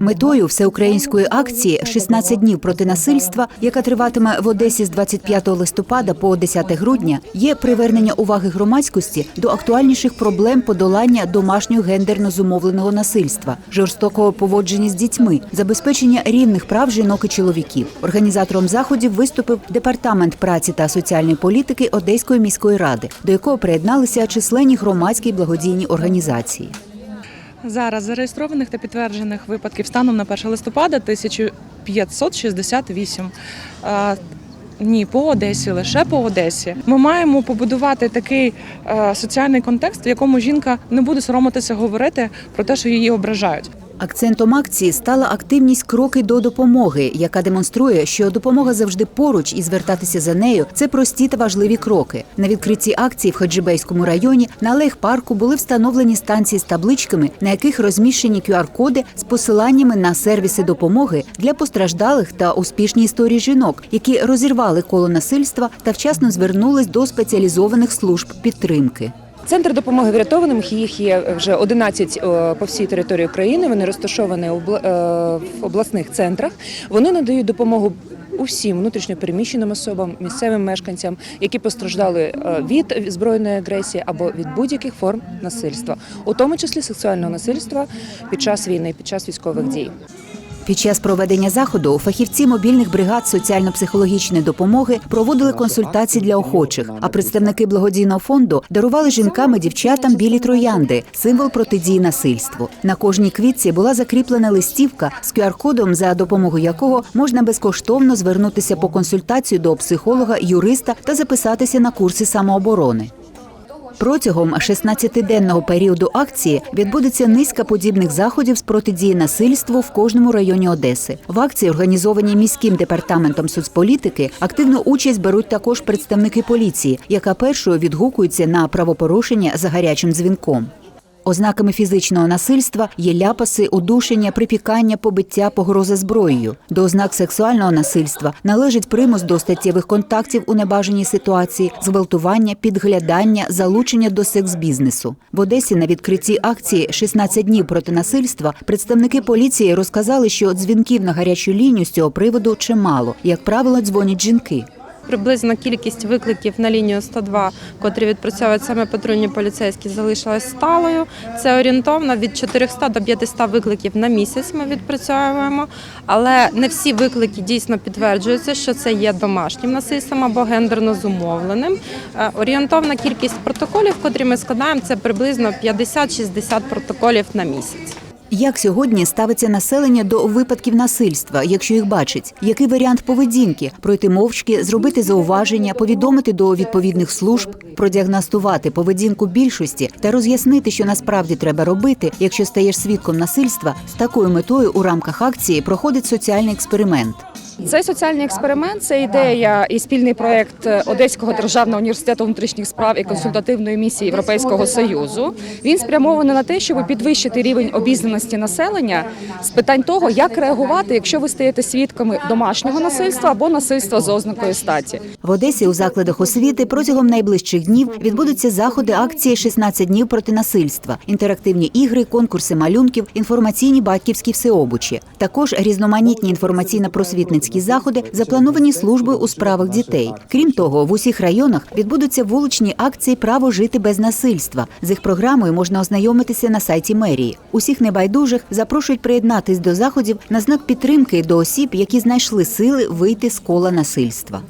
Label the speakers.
Speaker 1: Метою всеукраїнської акції «16 днів проти насильства, яка триватиме в Одесі з 25 листопада по 10 грудня, є привернення уваги громадськості до актуальніших проблем подолання домашнього гендерно зумовленого насильства, жорстокого поводження з дітьми, забезпечення рівних прав жінок і чоловіків. Організатором заходів виступив департамент праці та соціальної політики Одеської міської ради, до якого приєдналися численні громадські благодійні організації.
Speaker 2: Зараз зареєстрованих та підтверджених випадків станом на 1 листопада 1568. Е, Ні, по Одесі, лише по Одесі. Ми маємо побудувати такий е, соціальний контекст, в якому жінка не буде соромитися говорити про те, що її ображають.
Speaker 1: Акцентом акції стала активність кроки до допомоги, яка демонструє, що допомога завжди поруч і звертатися за нею це прості та важливі кроки. На відкритті акції в Хаджибейському районі на алеях парку були встановлені станції з табличками, на яких розміщені QR-коди з посиланнями на сервіси допомоги для постраждалих та успішні історії жінок, які розірвали коло насильства та вчасно звернулись до спеціалізованих служб підтримки.
Speaker 3: Центр допомоги врятованим їх є вже 11 е, по всій території України. Вони розташовані е, в обласних центрах. Вони надають допомогу. Усім внутрішньопереміщеним особам, місцевим мешканцям, які постраждали е, від збройної агресії або від будь-яких форм насильства, у тому числі сексуального насильства під час війни, під час військових дій.
Speaker 1: Під час проведення заходу фахівці мобільних бригад соціально-психологічної допомоги проводили консультації для охочих. А представники благодійного фонду дарували жінкам і дівчатам білі троянди, символ протидії насильству. На кожній квітці була закріплена листівка з QR-кодом, за допомогою якого можна безкоштовно звернутися по консультацію до психолога, юриста та записатися на курси самооборони. Протягом 16-денного періоду акції відбудеться низка подібних заходів з протидії насильству в кожному районі Одеси. В акції, організованій міським департаментом соцполітики, активну участь беруть також представники поліції, яка першою відгукується на правопорушення за гарячим дзвінком. Ознаками фізичного насильства є ляпаси, удушення, припікання, побиття, погроза зброєю. До ознак сексуального насильства належить примус до статтєвих контактів у небажаній ситуації, зґвалтування, підглядання, залучення до секс-бізнесу. В Одесі на відкритті акції «16 днів проти насильства представники поліції розказали, що дзвінків на гарячу лінію з цього приводу чимало. Як правило, дзвонять жінки.
Speaker 4: Приблизна кількість викликів на лінію 102, котрі відпрацьовують саме патрульні поліцейські, залишилась сталою. Це орієнтовно від 400 до 500 викликів на місяць. Ми відпрацьовуємо, але не всі виклики дійсно підтверджуються, що це є домашнім насильством або гендерно зумовленим. Е, Орієнтовна кількість протоколів, котрі ми складаємо, це приблизно 50-60 протоколів на місяць.
Speaker 1: Як сьогодні ставиться населення до випадків насильства, якщо їх бачить? Який варіант поведінки? Пройти мовчки, зробити зауваження, повідомити до відповідних служб, продіагностувати поведінку більшості та роз'яснити, що насправді треба робити, якщо стаєш свідком насильства. З такою метою у рамках акції проходить соціальний експеримент.
Speaker 5: Цей соціальний експеримент це ідея і спільний проект Одеського державного університету внутрішніх справ і консультативної місії Європейського союзу. Він спрямований на те, щоб підвищити рівень обізнаності населення з питань того, як реагувати, якщо ви стаєте свідками домашнього насильства або насильства за ознакою статі.
Speaker 1: В Одесі у закладах освіти протягом найближчих днів відбудуться заходи акції «16 днів проти насильства, інтерактивні ігри, конкурси малюнків, інформаційні батьківські всеобучі. Також різноманітні інформаційно-просвітницькі заходи заплановані службою у справах дітей. Крім того, в усіх районах відбудуться вуличні акції Право жити без насильства. З їх програмою можна ознайомитися на сайті мерії. Усіх небайдужих запрошують приєднатись до заходів на знак підтримки до осіб, які знайшли сили вийти з кола насильства.